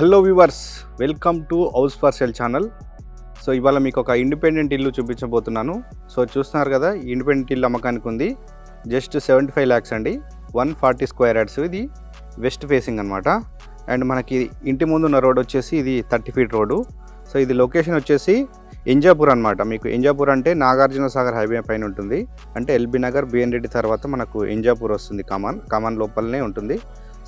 Hello viewers welcome to house for sell channel. So ఇవాళ మీకు ఒక ఇండిపెండెంట్ ఇల్లు చూపించబోతున్నాను. సో చూస్తున్నారు కదా ఇండిపెండెంట్ ఇల్లు అమ్మకానికి ఉంది. జస్ట్ సెవెంటీ ఫైవ్ ల్యాక్స్ అండి. వన్ ఫార్టీ స్క్వేర్ యార్డ్స్ ఇది వెస్ట్ ఫేసింగ్ అనమాట అండ్ మనకి ఇంటి ముందు ఉన్న రోడ్ వచ్చేసి ఇది థర్టీ ఫీట్ రోడ్డు. సో ఇది లొకేషన్ వచ్చేసి ఇంజాపూర్ అనమాట మీకు ఇంజాపూర్ అంటే నాగార్జున సాగర్ హైవే పైన ఉంటుంది. అంటే ఎల్బీ నగర్ బిఎన్ రెడ్డి తర్వాత మనకు ఇంజాపూర్ వస్తుంది కమాన్. కమాన్ లోపలనే ఉంటుంది.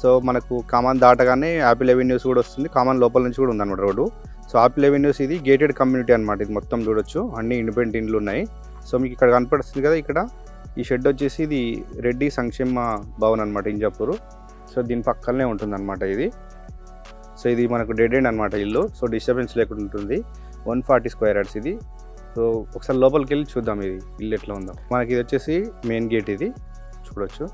సో మనకు కామన్ దాటగానే యాపిల్ ఎవెన్యూస్ కూడా వస్తుంది. కామన్ లోపల నుంచి కూడా ఉందన్నమాట రోడ్డు. సో ఆపిల్ ఎవెన్యూస్ ఇది గేటెడ్ కమ్యూనిటీ అనమాట ఇది మొత్తం చూడొచ్చు. అన్ని ఇండిపెండెంట్ ఇండ్లు ఉన్నాయి. సో మీకు ఇక్కడ కనపడుతుంది కదా ఇక్కడ? ఈ షెడ్ వచ్చేసి ఇది రెడ్డి సంక్షేమ భవన్ అనమాట ఇంజాపూర్. సో దీని పక్కనే ఉంటుంది అనమాట ఇది. సో ఇది మనకు డెడ్ ఎండ్ అనమాట ఇల్లు. సో డిస్టర్బెన్స్ లేకుండా ఉంటుంది. వన్ ఫార్టీ స్క్వేర్ యార్డ్స్ ఇది. సో ఒకసారి లోపలికి వెళ్ళి చూద్దాం ఇది. ఇల్లు ఎట్లా ఉందో. మనకి ఇది వచ్చేసి మెయిన్ గేట్ ఇది. చూడొచ్చు.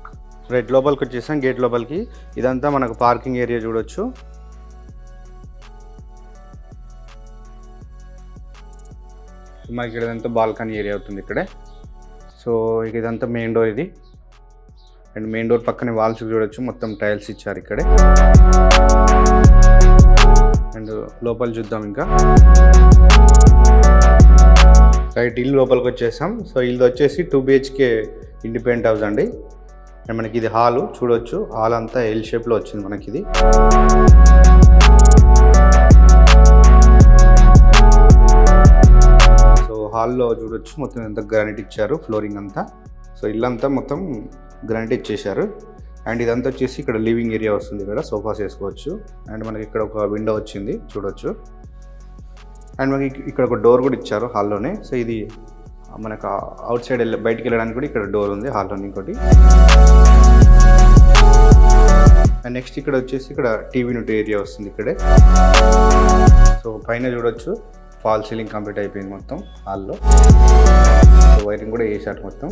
రైట్ లోపలికి వచ్చేసాం గేట్ లోపలికి. ఇదంతా మనకు పార్కింగ్ ఏరియా చూడొచ్చు. మనకి ఇక్కడ ఇదంతా బాల్కనీ ఏరియా అవుతుంది ఇక్కడే. సో ఇక ఇదంతా మెయిన్ డోర్ ఇది. అండ్ మెయిన్ డోర్ పక్కనే వాల్స్ చూడొచ్చు మొత్తం టైల్స్ ఇచ్చారు ఇక్కడే. అండ్ లోపల చూద్దాం ఇంకా. రైట్ ఇల్లు లోపలికి వచ్చేసాం. సో ఇల్లు వచ్చేసి టూ బిహెచ్కే ఇండిపెండెంట్ హౌస్ అండి. అండ్ మనకి ఇది హాల్ చూడొచ్చు. హాల్ అంతా ఎల్ షేప్లో వచ్చింది మనకి ఇది సో హాల్లో చూడొచ్చు మొత్తం ఎంత గ్రానైట్ ఇచ్చారు ఫ్లోరింగ్ అంతా. సో ఇల్లంతా మొత్తం గ్రానైట్ ఇచ్చేశారు. అండ్ ఇదంతా వచ్చేసి ఇక్కడ లివింగ్ ఏరియా వస్తుంది ఇక్కడ సోఫాస్ వేసుకోవచ్చు. అండ్ మనకి ఇక్కడ ఒక విండో వచ్చింది చూడొచ్చు. అండ్ మనకి ఇక్కడ ఒక డోర్ కూడా ఇచ్చారు హాల్లోనే. సో ఇది మనకు అవుట్ సైడ్ వెళ్ళి బయటికి వెళ్ళడానికి కూడా ఇక్కడ డోర్ ఉంది హాల్లో ఇంకోటి. అండ్ నెక్స్ట్ ఇక్కడ వచ్చేసి ఇక్కడ టీవీ నుండి ఏరియా వస్తుంది ఇక్కడే. సో పైన చూడొచ్చు ఫాల్ సీలింగ్ కంప్లీట్ అయిపోయింది మొత్తం హాల్లో సో వైరింగ్ కూడా వేసారు మొత్తం.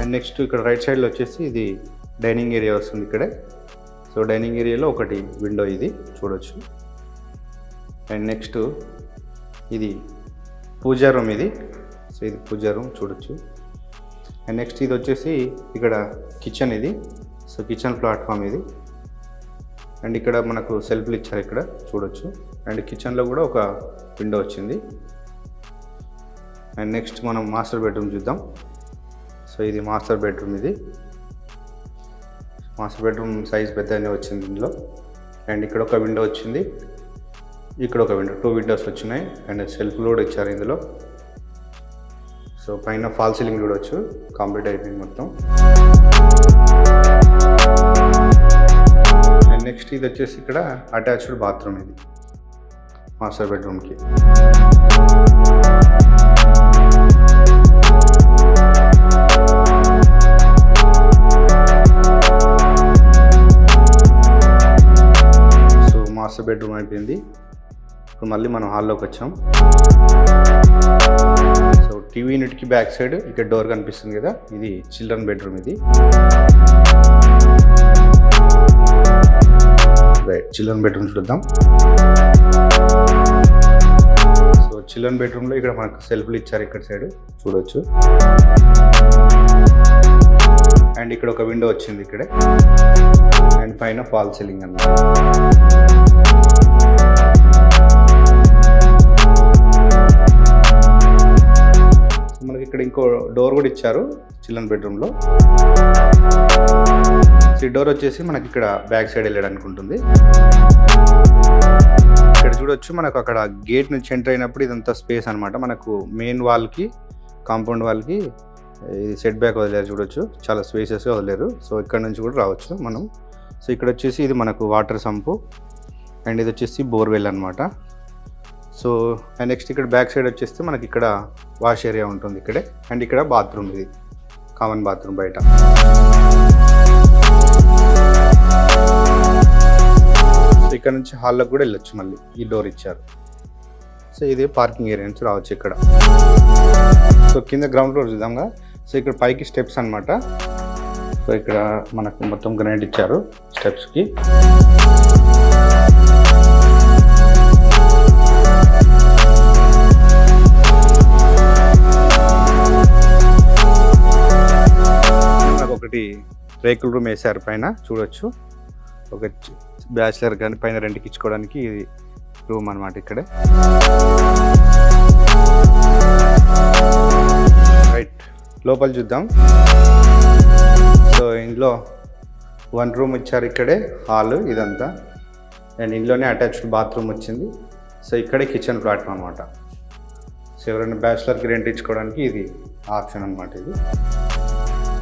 అండ్ నెక్స్ట్ ఇక్కడ రైట్ సైడ్లో వచ్చేసి ఇది డైనింగ్ ఏరియా వస్తుంది ఇక్కడే. సో డైనింగ్ ఏరియాలో ఒకటి విండో ఇది చూడొచ్చు. అండ్ నెక్స్ట్ ఇది పూజా రూమ్ ఇది. సో ఇది పూజా రూమ్ చూడొచ్చు. అండ్ నెక్స్ట్ ఇది వచ్చేసి ఇక్కడ కిచెన్ ఇది. సో కిచెన్ ప్లాట్ఫామ్ ఇది. అండ్ ఇక్కడ మనకు సెల్ఫ్లు ఇచ్చారు ఇక్కడ చూడొచ్చు. అండ్ కిచెన్లో కూడా ఒక విండో వచ్చింది. అండ్ నెక్స్ట్ మనం మాస్టర్ బెడ్రూమ్ చూద్దాం. సో ఇది మాస్టర్ బెడ్రూమ్ ఇది. మాస్టర్ బెడ్రూమ్ సైజ్ పెద్దనే వచ్చింది ఇందులో. అండ్ ఇక్కడ ఒక విండో వచ్చింది. ఇక్కడ ఒక విండో టూ విండోస్ వచ్చినాయి అండ్ సెల్ఫ్ కూడా ఇచ్చారు ఇందులో. సో పైన ఫాల్ సీలింగ్ చూడవచ్చు కంప్లీట్ అయిపోయింది మొత్తం. అండ్ నెక్స్ట్ ఇది వచ్చేసి ఇక్కడ అటాచ్డ్ బాత్రూమ్ ఇది మాస్టర్ బెడ్రూమ్కి సో మాస్టర్ బెడ్రూమ్ అయిపోయింది. ఇప్పుడు మళ్ళీ మనం హాల్లోకి వచ్చాం. సో టీవీ యూనిట్కి బ్యాక్ సైడ్ ఇక్కడ డోర్ కనిపిస్తుంది కదా ఇది చిల్డ్రన్ బెడ్రూమ్ ఇది. రైట్ చిల్డ్రన్ బెడ్రూమ్ చూద్దాం. సో చిల్డ్రన్ బెడ్రూమ్లో ఇక్కడ మనకు సెల్ఫ్లు ఇచ్చారు ఇక్కడ సైడ్ చూడొచ్చు. అండ్ ఇక్కడ ఒక విండో వచ్చింది ఇక్కడే. అండ్ పైన ఫాల్ సీలింగ్ అన్నమాట. ఇక్కడ ఇంకో డోర్ కూడా ఇచ్చారు చిల్డ్రన్ బెడ్రూమ్లో ఈ డోర్ వచ్చేసి మనకి ఇక్కడ బ్యాక్ సైడ్ వెళ్ళడానికి ఉంటుంది ఇక్కడ చూడొచ్చు మనకు అక్కడ గేట్ నుంచి ఎంటర్ అయినప్పుడు ఇదంతా స్పేస్ అనమాట మనకు మెయిన్ వాల్కి కాంపౌండ్ వాల్కి ఇది సెట్ బ్యాక్ వదిలేరు చూడొచ్చు. చాలా స్పేసెస్గా వదిలేరు. సో ఇక్కడ నుంచి కూడా రావచ్చు మనం. సో ఇక్కడ వచ్చేసి ఇది మనకు వాటర్ సంపు అండ్ ఇది వచ్చేసి బోర్వెల్ అనమాట సో అండ్ నెక్స్ట్ ఇక్కడ బ్యాక్ సైడ్ వచ్చేస్తే మనకి ఇక్కడ వాష్ ఏరియా ఉంటుంది ఇక్కడే. అండ్ ఇక్కడ బాత్రూమ్ ఇది. కామన్ బాత్రూమ్ బయట. సో ఇక్కడ నుంచి హాల్లోకి కూడా వెళ్ళొచ్చు మళ్ళీ. ఈ డోర్ ఇచ్చారు. సో ఇది పార్కింగ్ ఏరియా నుంచి రావచ్చు ఇక్కడ. సో కింద గ్రౌండ్ ఫ్లోర్ చూద్దాంగా. సో ఇక్కడ పైకి స్టెప్స్ అన్నమాట. సో ఇక్కడ మనకు మొత్తం గ్రైండ్ ఇచ్చారు. స్టెప్స్కి ఒకటి రేకుల రూమ్ వేసారు పైన చూడొచ్చు. ఒక బ్యాచిలర్ కానీ పైన రెంట్కి ఇచ్చుకోవడానికి ఇది రూమ్ అనమాట ఇక్కడే. రైట్ లోపల చూద్దాం. సో ఇంట్లో వన్ రూమ్ ఇచ్చారు ఇక్కడే హాల్ ఇదంతా. అండ్ ఇంట్లోనే అటాచ్డ్ బాత్రూమ్ వచ్చింది. సో ఇక్కడే కిచెన్ ప్లాట్ఫామ్ అనమాట సో ఎవరైనా బ్యాచిలర్కి రెంట్ ఇచ్చుకోవడానికి ఇది ఆప్షన్ అనమాట ఇది.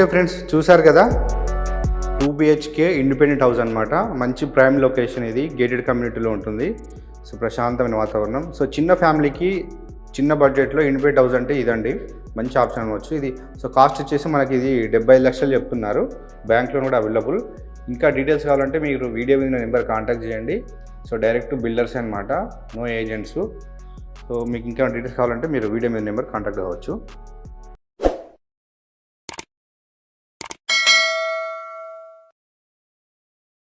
ఫ్రెండ్స్ చూసారు కదా? టూ బిహెచ్కే ఇండిపెండెంట్ హౌస్ అనమాట మంచి ప్రైమ్ లొకేషన్ ఇది గేటెడ్ కమ్యూనిటీలో ఉంటుంది. సో ప్రశాంతమైన వాతావరణం. సో చిన్న ఫ్యామిలీకి చిన్న బడ్జెట్లో ఇండిపెండెంట్ హౌస్ అంటే ఇదండి. మంచి ఆప్షన్ అనవచ్చు ఇది. సో కాస్ట్ వచ్చేసి మనకి ఇది డెబ్బై ఐదు లక్షలు చెప్తున్నారు. బ్యాంక్ లోన్ కూడా అవైలబుల్ ఇంకా డీటెయిల్స్ కావాలంటే మీరు వీడియో మీద నెంబర్ కాంటాక్ట్ చేయండి. సో డైరెక్ట్ బిల్డర్స్ అనమాట నో ఏజెంట్స్ సో మీకు ఇంకా డీటెయిల్స్ కావాలంటే మీరు వీడియో మీద నెంబర్ కాంటాక్ట్ కావచ్చు.